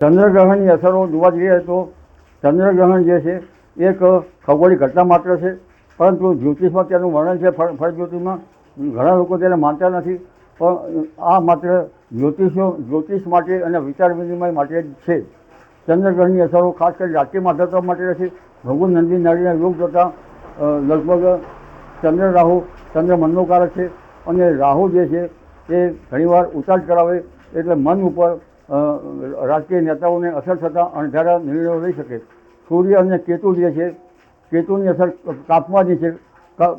ચંદ્રગ્રહણની અસરો જોવા જઈએ તો ચંદ્રગ્રહણ જે છે, એક ખગોળી ઘટના માત્ર છે, પરંતુ જ્યોતિષમાં તેનું વર્ણન છે, ફળ જ્યોતિષમાં. ઘણા લોકો તેને માનતા નથી, પણ આ માત્ર જ્યોતિષો, જ્યોતિષ માટે અને વિચાર વિનિમય માટે જ છે. ચંદ્રગ્રહણની અસરો ખાસ કરી રાજકીય માધ્યમતા માટે નથી. ભગવાન નંદી નારીના યોગ જોતા લગભગ ચંદ્ર રાહુ, ચંદ્ર મનનો છે. અને રાહુ જે છે, એ ઘણીવાર ઉતાર કરાવે એટલે મન ઉપર રાજકીય નેતાઓને અસર થતાં અણધારા નિર્ણયો લઈ શકે. સૂર્ય અને કેતુ જે છે, કેતુની અસર કાપવાની છે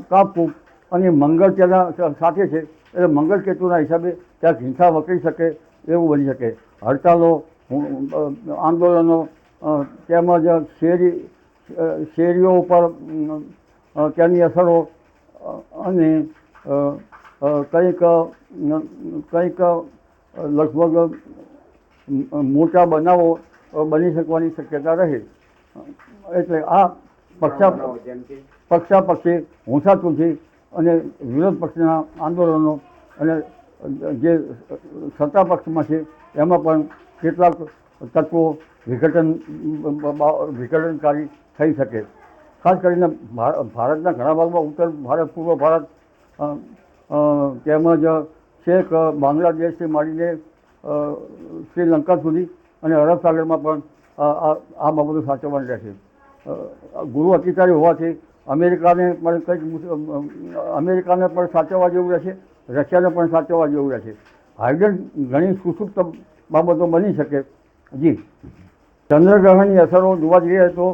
કાપવું અને મંગળ તેના સાથે છે, એટલે મંગળ કેતુના હિસાબે ત્યાં હિંસા વકરી શકે એવું બની શકે. હડતાલો આંદોલનો તેમજ શેરી શેરીઓ ઉપર ત્યાંની અસરો અને કંઈક કંઈક લગભગ મોટા બનાવો બની શકવાની શક્યતા રહે. એટલે આ પક્ષા પક્ષાપક્ષી હુંસાતુથી અને વિરોધ પક્ષના આંદોલનો અને જે સત્તા પક્ષમાં છે એમાં પણ કેટલાક તત્વો વિઘટન વિઘટનકારી થઈ શકે. ખાસ કરીને ભારતના ઘણા ભાગમાં ઉત્તર ભારત પૂર્વ ભારત તેમજ છેક બાંગ્લાદેશથી માંડીને શ્રીલંકા સુધી અને અરબ સાગરમાં પણ આ બાબતો સાચવવાની રહેશે. ગુરુ અતિચારી હોવાથી અમેરિકાને પણ કંઈક અમેરિકાને પણ સાચવવા જેવું રહેશે, રશિયાને પણ સાચવવા જેવું રહેશે. હાઇડ્રન ઘણી સુસુપ્ત બાબતો બની શકે. જી. ચંદ્રગ્રહણની અસરો જોવા જઈએ તો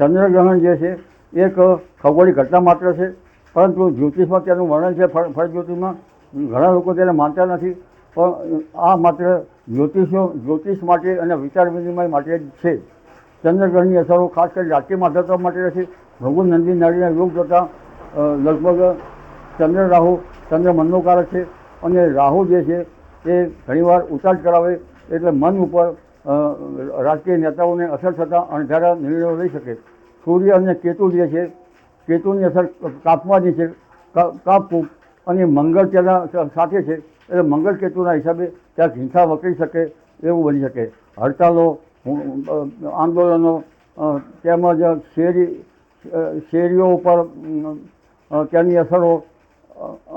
ચંદ્રગ્રહણ જે છે, એક ખગોળી ઘટના માત્ર છે, પરંતુ જ્યોતિષમાં તેનું વર્ણન છે, ફળ જ્યોતિષમાં ઘણા લોકો તેને માનતા નથી. પણ આ માત્ર જ્યોતિષો, જ્યોતિષ માટે અને વિચાર વિનિમય માટે જ છે. ચંદ્રગ્રહણની અસરો ખાસ કરી રાજકીય માધવતા માટે નથી. ભગવાન નંદી નારીના યોગ જોતા લગભગ ચંદ્ર રાહુ, ચંદ્ર મનનો કારક છે અને રાહુ જે છે એ ઘણીવાર ઉતાર કરાવે એટલે મન ઉપર રાજકીય નેતાઓને અસર થતાં અણધારા નિર્ણયો લઈ શકે. સૂર્ય અને કેતુ જે છે, કેતુની અસર કાપવાની છે કાપવું અને મંગળ તેના સાથે છે. એટલે મંગળ કેતુના હિસાબે ત્યાં હિંસા વકરી શકે એવું બની શકે. હડતાલો આંદોલનો તેમજ શેરી શેરીઓ ઉપર ત્યાંની અસરો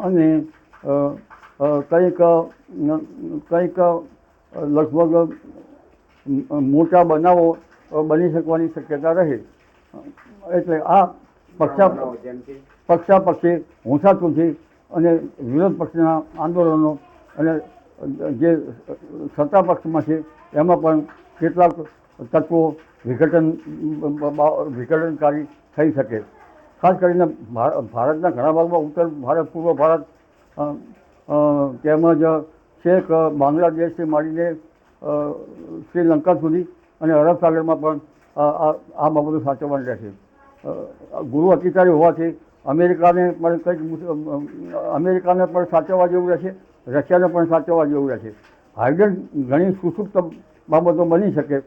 અને કંઈક કંઈક લગભગ મોટા બનાવો બની શકવાની શક્યતા રહે. એટલે આ પક્ષા પક્ષાપક્ષી હુંસાતુથી અને વિરોધ પક્ષના આંદોલનો અને જે સત્તા પક્ષમાં છે, એમાં પણ કેટલાક તત્વો વિઘટન, વિઘટનકારી થઈ શકે. ખાસ કરીને ભારતના ઘણા ભાગમાં ઉત્તર ભારત, પૂર્વ ભારત તેમજ છેક બાંગ્લાદેશથી માંડીને શ્રીલંકા સુધી અને અરબ સાગરમાં પણ આ બાબતો સાચવવાની રહેશે. ગુરુ અતિચારી હોવાથી અમેરિકાને પણ કંઈક અમેરિકાને પણ સાચવવા જેવું રહેશે, રશિયાને પણ સાચવવા જેવું રહેશે. હાઇડ્રન ઘણી સુસુપ્ત બાબતો બની શકે.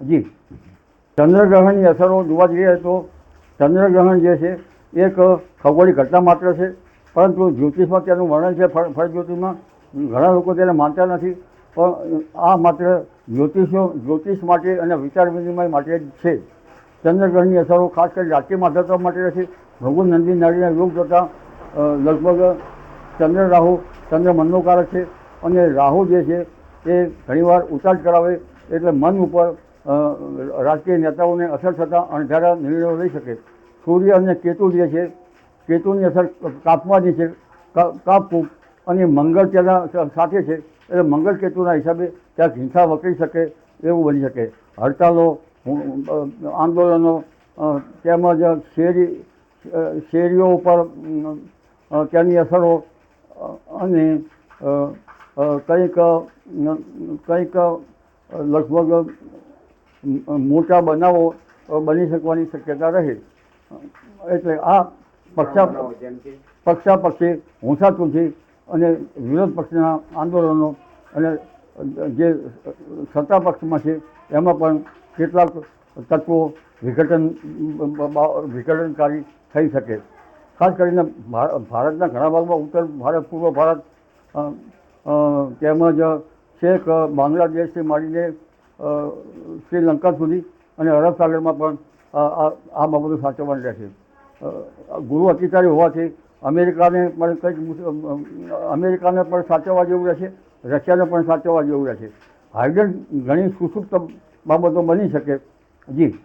જી. ચંદ્રગ્રહણની અસરો જોવા જઈએ તો ચંદ્રગ્રહણ જે છે, એક ખગોળી ઘટના માત્ર છે, પરંતુ જ્યોતિષમાં તેનું વર્ણન છે, ફળ જ્યોતિષમાં ઘણા લોકો તેને માનતા નથી, પણ આ માત્ર જ્યોતિષો જ્યોતિષ માટે અને વિચાર વિનિમય માટે જ છે. ચંદ્રગ્રહણની અસરો ખાસ કરી રાત્રિ માધ્યમતા માટે નથી. ભગવાન નંદી નારીના યોગ જોતા લગભગ ચંદ્ર રાહુ ચંદ્ર મનનો કારક છે અને રાહુ જે છે એ ઘણીવાર ઉતાર કરાવે એટલે મન ઉપર રાજકીય નેતાઓને અસર થતાં અણધારા નિર્ણયો લઈ શકે. સૂર્ય અને કેતુ જે છે, કેતુની અસર કાપવાની છે કાપવું અને મંગળ તેના સાથે છે, એટલે મંગળ કેતુના હિસાબે ત્યાં હિંસા વકરી શકે એવું બની શકે. હડતાલો આંદોલનો તેમજ શેરી શેરીઓ ઉપર તેની અસરો અને કંઈક કંઈક લગભગ મોટા બનાવો બની શકવાની શક્યતા રહે. એટલે આ પક્ષા, પક્ષાપક્ષી, હુંસાતુથી અને વિરોધ પક્ષના આંદોલનો અને જે સત્તા પક્ષમાં છે, એમાં પણ કેટલાક તત્વો વિઘટન, વિઘટનકારી થઈ શકે. ખાસ કરીને ભારતના ઘણા ભાગમાં ઉત્તર ભારત, પૂર્વ ભારત તેમજ છેક બાંગ્લાદેશથી માંડીને શ્રીલંકા સુધી અને અરબ સાગરમાં પણ આ બાબતો સાચવવાની રહે છે ગુરુ અતિચારી હોવાથી અમેરિકાને પણ કંઈક અમેરિકાને પણ સાચવવા જેવું રહેશે. રશિયાને પણ સાચવવા જેવું રહેશે હાઇડ્રન ઘણી સુસુપ્ત બાબતો બની શકે. જી.